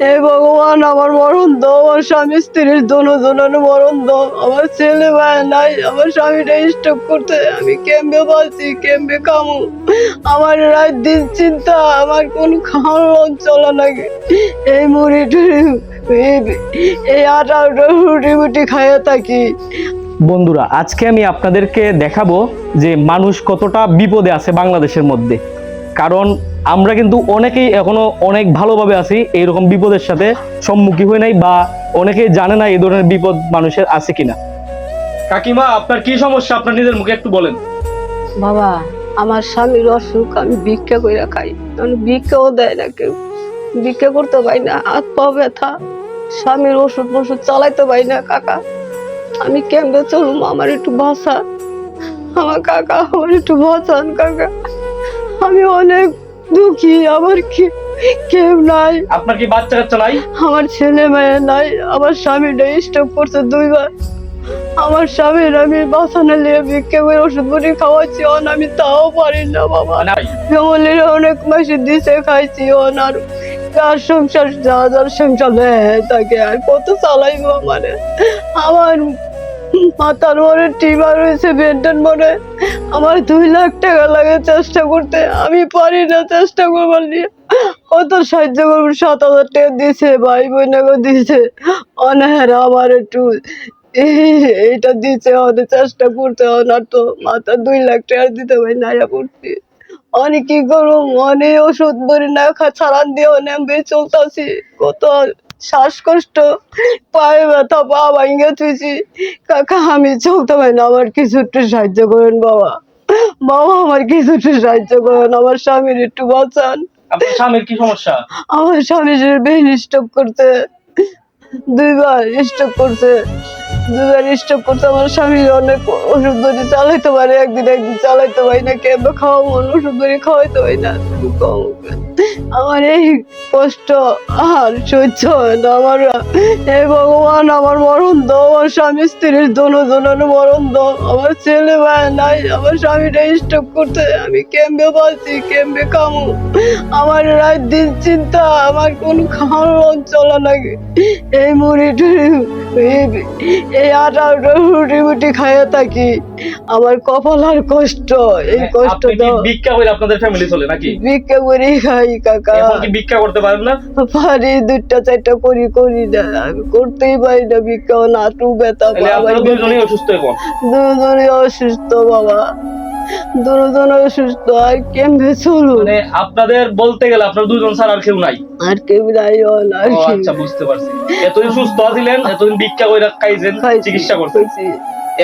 হে ভগবান, আমার মরণ দাও, আমার স্বামী স্ত্রীর দুজনের মরণ দাও। আমার ছেলে ভাই নাই, আমার স্বামীটা স্টক করতে আমি কেমবে বাঁচি কেমবে খামু আমার রাত দিন চিন্তা, আমার কোন খাওয়ার চলা লাগে এই মুড়ি টুড়ি, এই- এই আটা রুটি মুটি খাইয়া থাকি। বন্ধুরা, আজকে আমি আপনাদেরকে দেখাবো যে মানুষ কতটা বিপদে আছে বাংলাদেশের মধ্যে। কারণ আমরা কিন্তু অনেকেই এখনও অনেক ভালোভাবে আছি এইরকম বিপদের সাথে সম্মুখীন হয়ে নাই বা অনেকেই জানে না এই ধরনের বিপদ মানুষের আছে কিনা। কাকিমা, আপনার কি সমস্যা? আপনার নিজের মুখে একটু বলেন। বাবা, আমার স্বামীর অসুখ, আমি ভিক্ষা করে খাই। আমি ভিক্ষাও দেয় না কেউ। ভিক্ষা করতে পারি না, হাত পা ব্যথা। স্বামীর ওষুধ ওষুধ চালাইতে পারি না, কাকা। আমি কেমনে চলুম? আমার একটু বাঁচা আমার কাকা, আমার একটু বাঁচান, কাকা। আমি অনেক দুঃখী আমার কি কেউ নাই। আপনার কি বাচ্চা কাচ্চা নাই? আমার ছেলে মেয়ে নাই আমার স্বামীটা স্টক করছে দুইবার। আমার স্বামীর আমি বাসানে নিয়ে ভিক্ষে করে ওষুধ বড়ি খাওয়াচ্ছি অন আমি তাও পারি না বাবা। ফ্যামিলির অনেক মাসে দিছে খাইছি অন আর আর সংসার যা যার সংসার হ্যাঁ তাকে আর কত চালাইবো আমারে আমার মাথার মনে টিমার রয়েছে বেন্টন মনে আমার দুই লাখ টাকা লাগে চেষ্টা করতে। আমি পারি না চেষ্টা করবার নিয়ে। কত সাহায্য করব? সাত হাজার টাকা দিছে, ভাই বোনাকে দিছে। অনাহার আমার একটু। এই- এইটা দিছে অনেক চেষ্টা করতে অনার তো মাথা দুই লাখ টাকা দিতে ভাই নাইয়া পড়ছি। অনেক কি করব? অনেক ওষুধ বড়ি না খা ছাড়ান দিয়ে অনেক বেশ চলতেছি। কত শ্বাসকষ্ট পায়ে ব্যথা পা ভাঙ্গে তুইছি কাকা আমি চলতে পারি না আমার কিছু একটু সাহায্য করেন বাবা। বাবা আমার কিছু একটু সাহায্য করেন আমার স্বামীর একটু বাঁচান। আপনার স্বামীর কি সমস্যা? আমার স্বামী ব্রেন স্ট্রোক করতে দুইবার স্টক করছে। দুইবার স্টক করতে আমার স্বামী অনেক ওষুধ ধরে চালাইতে পারে, একদিন একদিন চালাইতে পারি না কেমন খাওয়া ওষুধ ধরে খাওয়াইতে পারি না। আমার এই কষ্ট আর সহ্য হয় না, আমার হে ভগবান, আমার মরণ দাও, আমার স্বামী স্ত্রীর দুজনের মরণ দাও, আমার ছেলে ভাই নাই, আমার স্বামীটা স্টক করতে আমি কেমবে বাঁচি, কেমবে খামু আমার রাত দিন চিন্তা, আমার কোন খাওয়ার চলা লাগে। এই মুড়ি এই- আটা রুটি মুটি খাইয়া থাকি। আমার কপাল আর কষ্ট এই আপনি কষ্টটা কি ভিক্ষা করে আপনাদের ফ্যামিলি চলে নাকি? ভিক্ষা করি খাই কাকা। কি ভিক্ষা করতে পারেন না? পারি দুইটা চারটা করি করি না। আমি করতেই পারি না ভিক্ষা নাটু ব্যথা দুজনেই দুজনে অসুস্থ বাবা। দুজন অসুস্থ আর কেমনে চলুন? মানে আপনাদের বলতে গেলে আপনার দুজন ছাড়া আর কেউ নাই। আর কেউ নাই আর আচ্ছা বুঝতে পারছি। এতদিন সুস্থ ছিলেন এতদিন ভিক্ষা করে খাইছেন খাইছি, চিকিৎসা করতে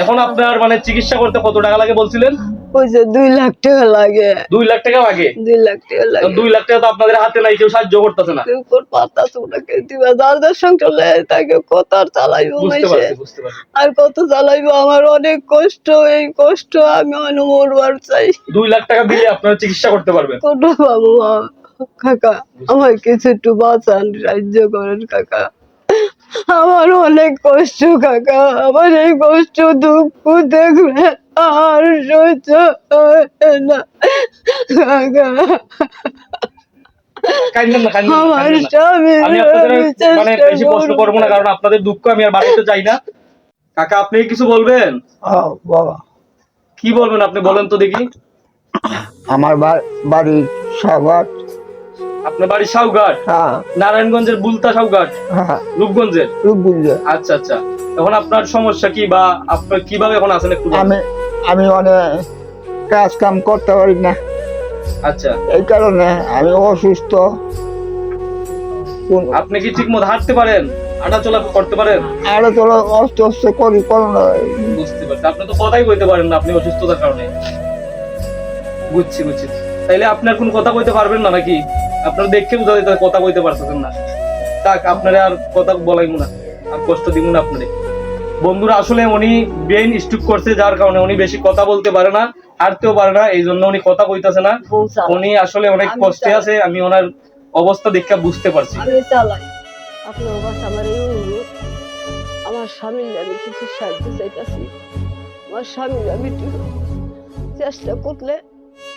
এখন আপনার মানে চিকিৎসা করতে কত টাকা লাগে বলছিলেন? ওই যে দুই লাখ টাকা লাগে। দুই লাখ টাকা লাগে? দুই লাখ টাকা লাগে। দুই লাখ টাকা তো আপনাদের হাতে নাই কেউ সাহায্য করতেছে না। কেউ কোন পাতা চোটাকে দিবা যার যার সংসার লেয় তাকে কত আর চালাইবো আর কত চালাইবো? আমার অনেক কষ্ট এই কষ্ট আমি অনেক মরবার চাই। দুই লাখ টাকা দিলে আপনারা চিকিৎসা করতে পারবেন। কোন বাবু কাকা আমার কিছু একটু বাঁচান সাহায্য করেন কাকা। আমার অনেক কষ্ট কাকা। আমার এই কষ্ট দুঃখ দেখলে আর সহ্য হয় না কাকা। না কাইন্দেন না, আমার স্বামী আমি আপনাদের মানে বেশি কষ্ট করব। করব। না কারণ আপনাদের দুঃখ আমি আর বাড়িতে চাই না। কাকা আপনি কিছু বলবেন? ও বাবা। কি বলবেন আপনি? বলেন তো দেখি। আমার বা- বাড়ির সবার আপনার বাড়ি সাউঘাট? হ্যাঁ। নারায়ণগঞ্জের বুলতা সাউঘাট? হ্যাঁ রূপগঞ্জের? বুঝলে আচ্ছা আচ্ছা। এখন আপনার সমস্যা কি বা আপনার কীভাবে এখন আছেন একটু। আমি আমি অনেক কাজ কাম করতে পারি না। আচ্ছা। এই কারণে আমি অসুস্থ। আপনি কি ঠিক মতো হাঁটতে পারেন? হাঁটা চলা করতে পারেন? আরও চলো অস্তে অস্তে করি করোনা বুঝতে পারছি। আপনি তো কথাই কইতে পারেন না আপনি অসুস্থতার কারণে। বুঝছি বুঝছি। তাইলে আপনার কোন কথা কইতে পারবেন না নাকি? আপনার দেখে বোঝা যায় কথা কইতে পারতেছেন না। থাক আপনারে আর কথা বলাইমু না। আর কষ্ট দিব না আপনারে। বন্ধুরা আসলে উনি ব্রেন স্ট্রোক করছে যার কারণে উনি বেশি কথা বলতে পারে না হাঁটতেও পারে না এই জন্য উনি কথা কইতাছে না। উনি আসলে অনেক কষ্টে আছে আমি ওনার অবস্থা দেখে বুঝতে পারছি। কাছে আমার স্বামীর আমি কিছু সাহায্য চাইতেছি। আমার স্বামীর আমি চেষ্টা করলে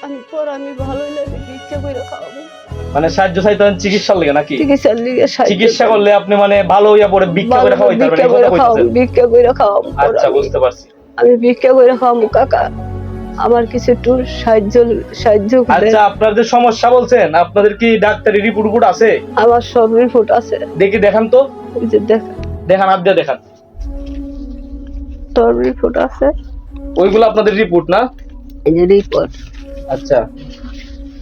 আমি পর আমি ভালোই লাগে ভিক্ষা করে খাওয়াবো। মানে সাহায্য চাইতেন চিকিৎসার লেগে নাকি? চিকিৎসার লিগে চিকিৎসা করলে আপনি মানে ভালো হইয়া পরে ভিক্ষা করে ভালো খাওয়াইতে পারবেন ভিক্ষা করে কথা ভিক্ষা করে খাওয়াম আচ্ছা বুঝতে পারছি। আমি ভিক্ষা করে কাকা। আমার কিছু একটু সাহায্য সাহায্য আচ্ছা আপনার যে সমস্যা বলছেন আপনাদের কি ডাক্তারি রিপোর্ট রিপোর্ট আছে? আমার সব রিপোর্ট আছে। দেখি দেখান তো। ওই যে দেখ দেখান হাত দিয়ে দেখান। তোর রিপোর্ট আছে? ওইগুলো আপনাদের রিপোর্ট না? এই যে রিপোর্ট আচ্ছা।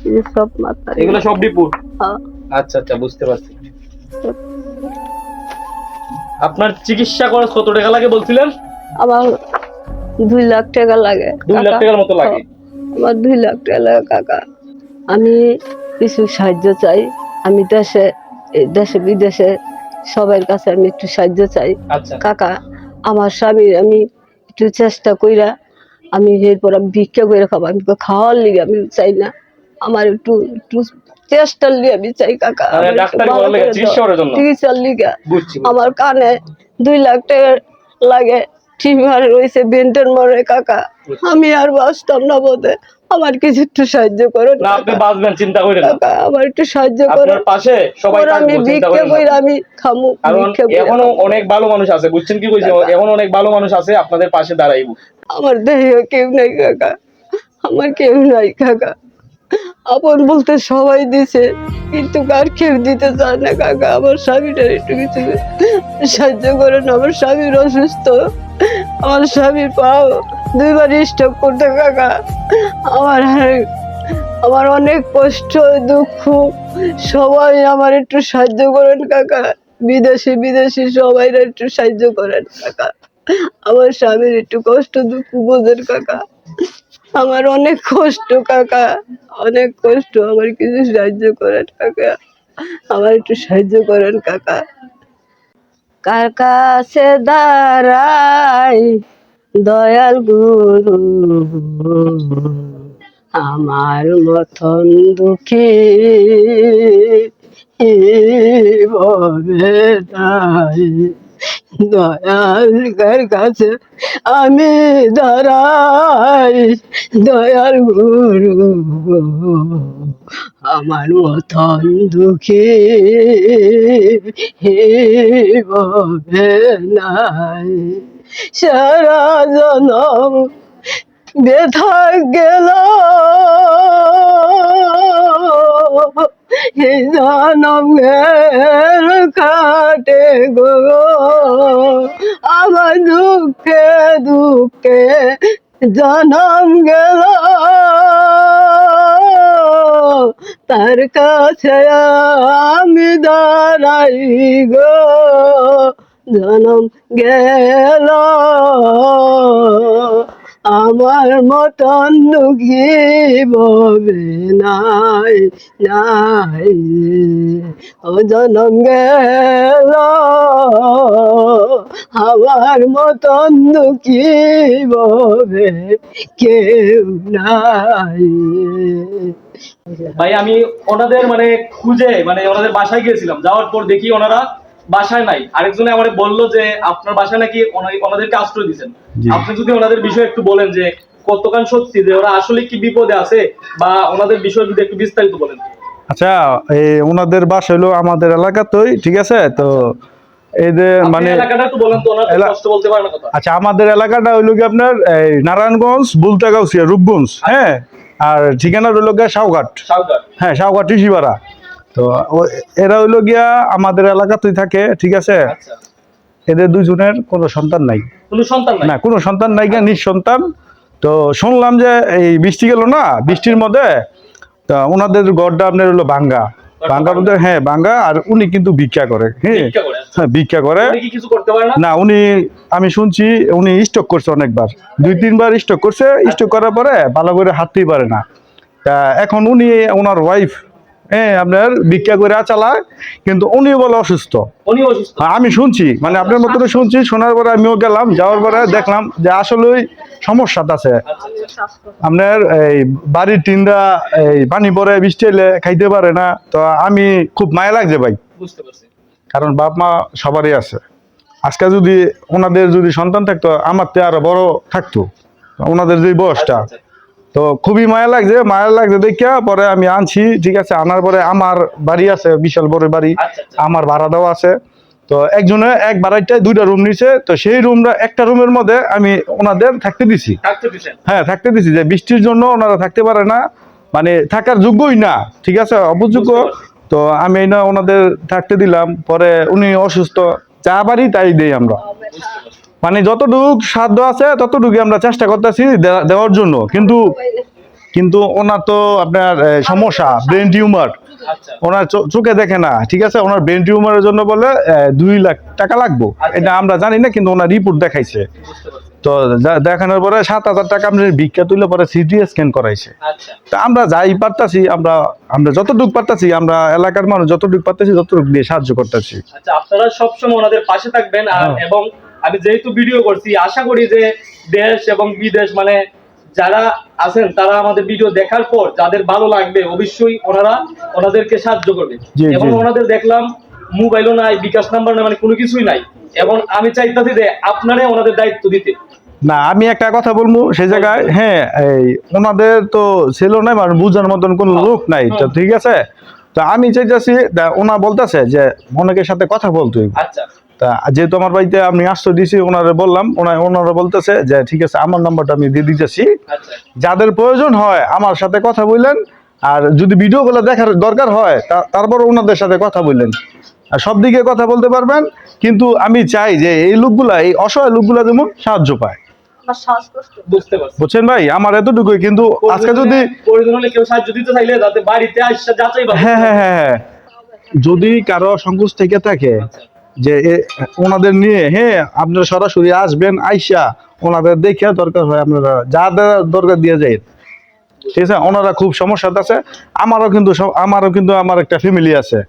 এই সব মাথা এগুলো সব রিপোর্ট হ্যাঁ। আচ্ছা আচ্ছা বুঝতে পারছি। আপনার চিকিৎসা খরচ কত টাকা লাগে বলছিলেন? আমার দুই লাখ টাকা লাগে দুই লাখ কাকা। টাকার মতো লাগে? আমার দুই লাখ টাকা লাগে কাকা। আমি কিছু সাহায্য চাই। আমি দেশে এই দেশে বিদেশে সবার কাছে আমি একটু সাহায্য চাই। আচ্ছা। কাকা আমার স্বামীর আমি একটু চেষ্টা কইরা আমি এরপর আমি ভিক্ষা করে খাব। আমি তো খাওয়ার লিগে আমি চাই না। আমার একটু একটু চেষ্টার লিগে আমি চাই কাকা? চিকিৎসার লিগে। আমার কানে দুই লাখ টাকা লাগে। টিমার রয়েছে বেন্টের মরে কাকা। আমি আর বাঁচতাম না বোধে। আমার কিছু একটু সাহায্য করো না আপনি বাঁচবেন চিন্তা করেন না। আমার একটু সাহায্য করো আপনার পাশে সবাই আমি ভিক্ষে না। আমি খামু কারণ এখনও অনেক ভালো মানুষ আছে বুঝছেন কি কইছে? এখন অনেক ভালো মানুষ আছে আপনাদের পাশে দাঁড়াইব। আমার দেহে কেউ নাই কাকা। আমার কেউ নাই কাকা। আপন বলতে সবাই দিছে। কিন্তু কার কেউ দিতে চায় না, কাকা? আমার স্বামীটার একটু কিছু সাহায্য করেন। আমার স্বামীর অসুস্থ। আমার স্বামীর পাও দুইবার স্টক করতে, কাকা। আমার আমার অনেক কষ্ট, দুঃখ। সবাই আমার একটু সাহায্য করেন, কাকা। বিদেশি বিদেশি সবাই একটু সাহায্য করেন, কাকা। আমার স্বামীর একটু কষ্ট, দুঃখ বোঝেন, কাকা। আমার অনেক কষ্ট, কাকা। অনেক কষ্ট। আমার কিছু সাহায্য করেন, কাকা। আমার একটু সাহায্য করেন, কাকা। কার কাছে দাঁড়াই দয়াল গুরু। আমার মতন দুঃখী ভবে নাই দয়াল কার কাছে আমি দাঁড়াই দয়াল গুরু। আমার মতন দুঃখী হে নাই। সারা জনম ব্যথা গেল। জনমের কাটে গো। আমার দুঃখে দুঃখে জনম গেল। তার কাছে আমি দাঁড়াই গো। জনম গেল। আমার মতন দুঃখী নাই নাই। ও জনম গেল, আমার মতন দুঃখী কেউ নাই। ভাই, আমি ওনাদের মানে খুঁজে মানে ওনাদের বাসায় গিয়েছিলাম। যাওয়ার পর দেখি ওনারা বাসায় নাই। আরেকজনে আমার বলল যে আপনার বাসায় নাকি ওনাদেরকে আশ্রয় দিচ্ছেন আপনি যদি ওনাদের বিষয়ে একটু বলেন যে কতখান সত্যি যে ওরা আসলে কি বিপদে আছে বা ওনাদের বিষয়ে যদি একটু বিস্তারিত বলেন। আচ্ছা এই ওনাদের বাসা হলো আমাদের এলাকাতেই ঠিক আছে? তো এই যে মানে এলাকাটা একটু বলেন তো ওনার কষ্ট বলতে পারে না কথা। আচ্ছা আমাদের এলাকাটা হইল কি আপনার এই নারায়ণগঞ্জ বুলতাগাউসিয়া রূপগঞ্জ হ্যাঁ? আর ঠিকানা হইল গিয়া সাউঘাট। হ্যাঁ সাউঘাট ঋষিপাড়া। তো এরা হইল গিয়া আমাদের এলাকাতেই থাকে ঠিক আছে? আচ্ছা। এদের দুজনের কোনো সন্তান নাই। কোনো সন্তান না কোনো সন্তান নাই গিয়া নিঃসন্তান। তো শুনলাম যে এই বৃষ্টি গেল না বৃষ্টির মধ্যে তা ওনাদের গড়টা আপনার হলো ভাঙ্গা। ভাঙ্গা। মধ্যে হ্যাঁ ভাঙ্গা আর উনি কিন্তু ভিক্ষা করে হ্যাঁ ভিক্ষা করে। হ্যাঁ ভিক্ষা করে। না? উনি আমি শুনছি উনি স্টক করছে অনেকবার। দুই তিনবার স্টক করছে স্টক করার পরে ভালো করে হাঁটতেই পারে না। তা এখন উনি ওনার ওয়াইফ হ্যাঁ আপনার ভিক্ষা করে চালায় কিন্তু উনি বলে অসুস্থ। হ্যাঁ, আমি শুনছি মানে আপনার মতো শুনছি শোনার পরে আমিও গেলাম যাওয়ার পরে দেখলাম যে আসলেই সমস্যাটা আছে। আপনার এই বাড়ির টিনটা এই পানি পরে বৃষ্টি এলে খাইতে পারে না তো আমি খুব মায়া লাগছে ভাই। কারণ বাপ মা সবারই আছে। আজকে যদি ওনাদের যদি সন্তান থাকতো আমার তো আরও বড় থাকতো ওনাদের যে বয়সটা। আচ্ছা, আচ্ছা। তো খুবই মায়া লাগছে মায়া লাগছে দেখিয়া পরে আমি আনছি ঠিক আছে আনার পরে আমার বাড়ি আছে বিশাল বড় বাড়ি আচ্ছা আচ্ছা আমার ভাড়া দেওয়া আছে। তো একজনে এক ভাড়াইটায় দুইটা রুম নিছে তো সেই রুমটা একটা রুমের মধ্যে আমি ওনাদের থাকতে দিছি। হ্যাঁ থাকতে দিছি যে বৃষ্টির জন্য ওনারা থাকতে পারে না মানে থাকার যোগ্যই না ঠিক আছে অপযোগ্য তো আমি না ওনাদের থাকতে দিলাম পরে উনি অসুস্থ যা পারি তাই দেই আমরা। মানে যতটুক সাধ্য আছে ততটুকু আমরা চেষ্টা করতেছি দেওয়ার জন্য। কিন্তু কিন্তু ওনার তো আপনার সমস্যা ব্রেন টিউমার ওনার চোখে দেখে না, ঠিক আছে? ওনার ব্রেন টিউমারের জন্য বলে দুই লাখ টাকা লাগবে। এটা আমরা জানি না, কিন্তু ওনার রিপোর্ট দেখাইছে। তো দেখানোর পরে সাত হাজার টাকা আপনি ভিক্ষা তুলে পরে সিটি স্ক্যান করাইছে। আচ্ছা। তা আমরা যাই পারতাছি আমরা আমরা যতটুকু পারতাছি আমরা এলাকার মানুষ যতটুকু পারতাছি ততটুকু দিয়ে সাহায্য করতেছি। আচ্ছা আপনারা সবসময় ওনাদের পাশে থাকবেন আর হ্যাঁ। এবং আমি যেহেতু ভিডিও করছি আশা করি যে দেশ এবং বিদেশ মানে যারা আছেন তারা আমাদের ভিডিও দেখার পর যাদের ভালো লাগবে অবশ্যই ওনারা ওনাদেরকে সাহায্য করবে। এবং ওনাদের দেখলাম মোবাইলও নাই বিকাশ নাম্বার নাই মানে কোনো কিছুই নাই। এবং আমি চাইতাছি যে আপনারা ওনাদের দায়িত্ব দিতে। না আমি একটা কথা বলব সেই জায়গায় হ্যাঁ এই ওনাদের তো ছিল না মানে বুঝার মতন কোনো লোক নাই তো ঠিক আছে? তো আমি চাইতেছি ওনা বলতেছে যে অনেকের সাথে কথা বলতে আচ্ছা। তা যেহেতু আমার বাড়িতে আমি আশ্রয় দিয়েছি ওনারা বললাম ওনা ওনারা বলতেছে যে ঠিক আছে আমার নাম্বারটা আমি দিয়ে দিতেছি। আচ্ছা। যাদের প্রয়োজন হয় আমার সাথে কথা বললেন আর যদি ভিডিওগুলো দেখার দরকার হয় তারপর ওনাদের সাথে কথা বললেন। আর সব দিকে কথা বলতে পারবেন কিন্তু আমি চাই যে এই লোকগুলা এই অসহায় লোকগুলা যেমন সাহায্য পায়। বুঝছেন ভাই? আমার এতটুকুই কিন্তু আজকে যদি প্রয়োজন হলে কেউ সাহায্য দিতে চাইলে যাতে বাড়িতে আসছে যাচাই বাছাই হ্যাঁ হ্যাঁ হ্যাঁ হ্যাঁ। যদি কারও সংকোচ থেকে থাকে আচ্ছা। যে ওনাদের নিয়ে হ্যাঁ আপনারা সরাসরি আসবেন আইসা ওনাদের দেখে দরকার হয় আপনারা যা দরকার দিয়ে যায় ঠিক আছে? ওনারা খুব সমস্যাতে আছে। আমারও কিন্তু আমারও কিন্তু আমার একটা ফ্যামিলি আছে।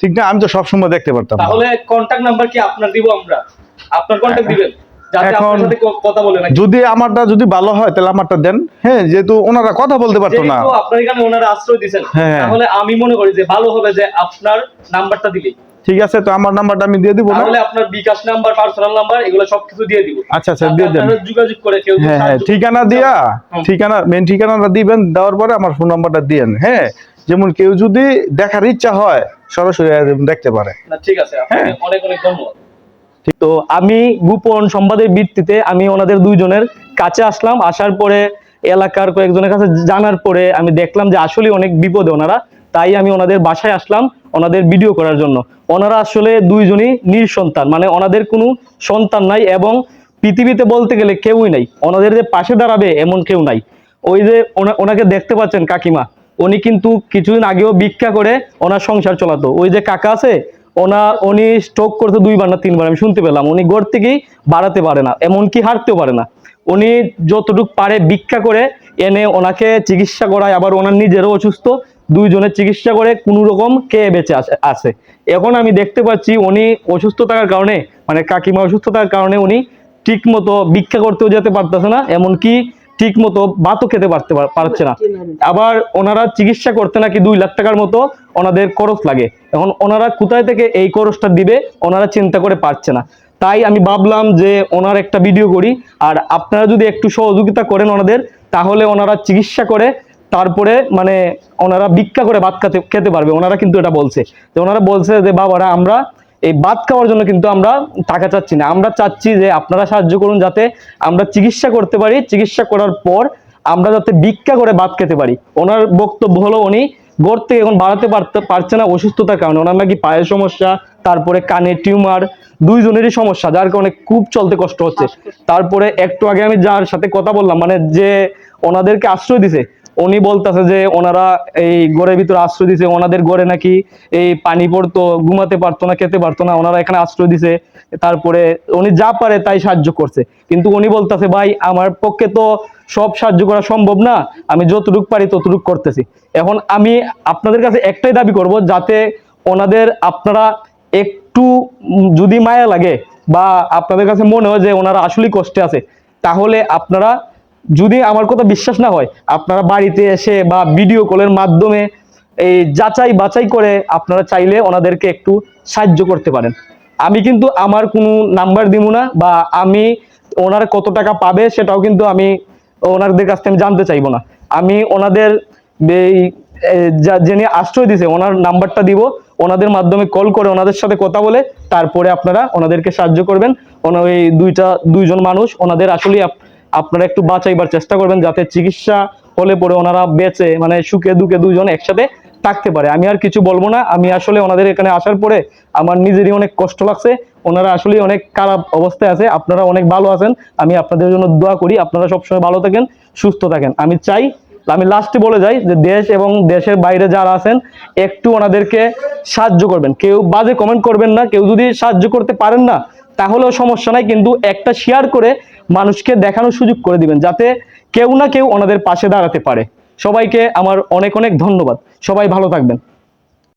ঠিক না? আমি তো সবসময় দেখতে পারতাম। তাহলে কন্টাক্ট নাম্বার কি আপনার দিব আমরা? আপনার কন্টাক্ট দিবেন যাতে আপনার এখন- যদি আমারটা যদি ভালো হয় তাহলে আমারটা দেন। হ্যাঁ যেহেতু ওনারা কথা বলতে পারতো না। আপনার এখানে ওনারা আশ্রয় দিয়েছেন হ্যাঁ। তাহলে আমি মনে করি যে ভালো হবে যে আপনার নাম্বারটা দিলে। ঠিক আছে তো আমার নাম্বারটা আমি দিয়ে দিব না? তাহলে আপনার বিকাশ নাম্বার পার্সোনাল নাম্বার এগুলো সবকিছু দিয়ে দিব। আচ্ছা আচ্ছা দিয়ে দেন। যোগাযোগ করে কেউ হ্যাঁ হ্যাঁ ঠিকানা দিয়া ঠিকানা মেন ঠিকানাটা দিবেন দেওয়ার পরে আমার ফোন নাম্বারটা দিয়েন। হ্যাঁ যেমন কেউ যদি দেখার ইচ্ছা হয় সরাসরি দেখতে পারে। না ঠিক আছে হ্যাঁ। অনেক অনেক ধন্যবাদ। তো আমি গোপন সংবাদের ভিত্তিতে আমি ওনাদের দুইজনের কাছে আসলাম, আসার পরে এলাকার কয়েকজনের কাছে জানার পরে আমি দেখলাম যে আসলে অনেক বিপদে ওনারা, তাই আমি ওনাদের বাসায় আসলাম ওনাদের ভিডিও করার জন্য। ওনারা আসলে দুইজনই নিঃসন্তান মানে ওনাদের কোনো সন্তান নাই এবং পৃথিবীতে বলতে গেলে কেউই নাই। ওনাদের যে পাশে দাঁড়াবে এমন কেউ নাই। ওই যে ওনা- ওনাকে দেখতে পাচ্ছেন কাকিমা, উনি কিন্তু কিছুদিন আগেও ভিক্ষা করে ওনার সংসার চলাতো। ওই যে কাকা আছে ওনা, উনি স্ট্রোক করতে দুইবার না তিনবার, আমি শুনতে পেলাম। উনি গড় থেকেই বাড়াতে পারে না, এমনকি হাঁটতেও পারে না। উনি যতটুক পারে ভিক্ষা করে এনে ওনাকে চিকিৎসা করায়, আবার ওনার নিজেরও অসুস্থ, দুইজনের চিকিৎসা করে কোনো রকম কে বেঁচে আসে- এখন আমি দেখতে পাচ্ছি উনি অসুস্থ থাকার কারণে মানে কাকিমা অসুস্থ থাকার কারণে উনি ঠিক মতো ভিক্ষা করতেও যেতে পারতেছে না, এমনকি ঠিক মতো ভাতও খেতে পারতে পারছে না। আবার ওনারা চিকিৎসা করতে নাকি দুই লাখ টাকার মতো ওনাদের খরচ লাগে। এখন ওনারা কোথায় থেকে এই খরচটা দিবে, ওনারা চিন্তা করে পারছে না। তাই আমি ভাবলাম যে ওনার একটা ভিডিও করি, আর আপনারা যদি একটু সহযোগিতা করেন ওনাদের, তাহলে ওনারা চিকিৎসা করে, তারপরে মানে ওনারা ভিক্ষা করে ভাত খেতে খেতে পারবে। ওনারা কিন্তু এটা বলছে। যে ওনারা বলছে যে, বাবারা, আমরা এই ভাত খাওয়ার জন্য কিন্তু আমরা টাকা চাচ্ছি না। আমরা চাচ্ছি যে আপনারা সাহায্য করুন যাতে আমরা চিকিৎসা করতে পারি। চিকিৎসা করার পর আমরা যাতে ভিক্ষা করে বাদ খেতে পারি। ওনার বক্তব্য হলো উনি গড় থেকে এখন বাড়াতে পারতে পারছে না অসুস্থতার কারণে। ওনার নাকি পায়ের সমস্যা তারপরে কানে টিউমার দুইজনেরই সমস্যা যার কারণে খুব চলতে কষ্ট হচ্ছে। তারপরে একটু আগে আমি যার সাথে কথা বললাম মানে যে ওনাদেরকে আশ্রয় দিছে উনি বলতেছে যে ওনারা এই গড়ের ভিতরে আশ্রয় দিছে, ওনাদের গড়ে নাকি এই পানি পড়তো, ঘুমাতে পারতো না, খেতে পারতো না, ওনারা এখানে আশ্রয় দিছে, তারপরে উনি যা পারে তাই সাহায্য করছে। কিন্তু উনি বলতেছে, ভাই, আমার পক্ষে তো সব সাহায্য করা সম্ভব না, আমি যতটুকু পারি ততটুকু করতেছি। এখন আমি আপনাদের কাছে একটাই দাবি করব, যাতে ওনাদের আপনারা একটু যদি মায়া লাগে বা আপনাদের কাছে মনে হয় যে ওনারা আসলেই কষ্টে আছে, তাহলে আপনারা যদি আমার কথা বিশ্বাস না হয়, আপনারা বাড়িতে এসে বা ভিডিও কলের মাধ্যমে এই যাচাই বাছাই করে আপনারা চাইলে ওনাদেরকে একটু সাহায্য করতে পারেন। আমি কিন্তু আমার কোনো নাম্বার দিব না বা আমি ওনারা কত টাকা পাবে সেটাও কিন্তু আমি ওনাদের কাছ থেকে আমি জানতে চাইব না। আমি ওনাদের এই যিনি আশ্রয় দিছে ওনার নাম্বারটা দিব, ওনাদের মাধ্যমে কল করে ওনাদের সাথে কথা বলে তারপরে আপনারা ওনাদেরকে সাহায্য করবেন। ওনার ওই দুইটা, দুইজন মানুষ ওনাদের আসলে আপনারা একটু বাঁচাইবার চেষ্টা করবেন যাতে চিকিৎসা হলে পরে ওনারা বেঁচে মানে সুখে দুঃখে দুজন একসাথে থাকতে পারে। আমি আর কিছু বলব না। আমি আসলে ওনাদের এখানে আসার পরে আমার নিজেরই অনেক কষ্ট লাগছে। ওনারা আসলে অনেক খারাপ অবস্থায় আছে। আপনারা অনেক ভালো আছেন। আমি আপনাদের জন্য দোয়া করি। আপনারা সবসময় ভালো থাকেন, সুস্থ থাকেন। আমি চাই, আমি লাস্টে বলে যাই যে দেশ এবং দেশের বাইরে যারা আছেন, একটু ওনাদেরকে সাহায্য করবেন। কেউ বাজে কমেন্ট করবেন না। কেউ যদি সাহায্য করতে পারেন না তাহলেও সমস্যা নাই, কিন্তু একটা শেয়ার করে মানুষকে দেখানোর সুযোগ করে দিবেন, যাতে কেউ না কেউ ওনাদের পাশে দাঁড়াতে পারে। সবাইকে আমার অনেক অনেক ধন্যবাদ। সবাই ভালো থাকবেন।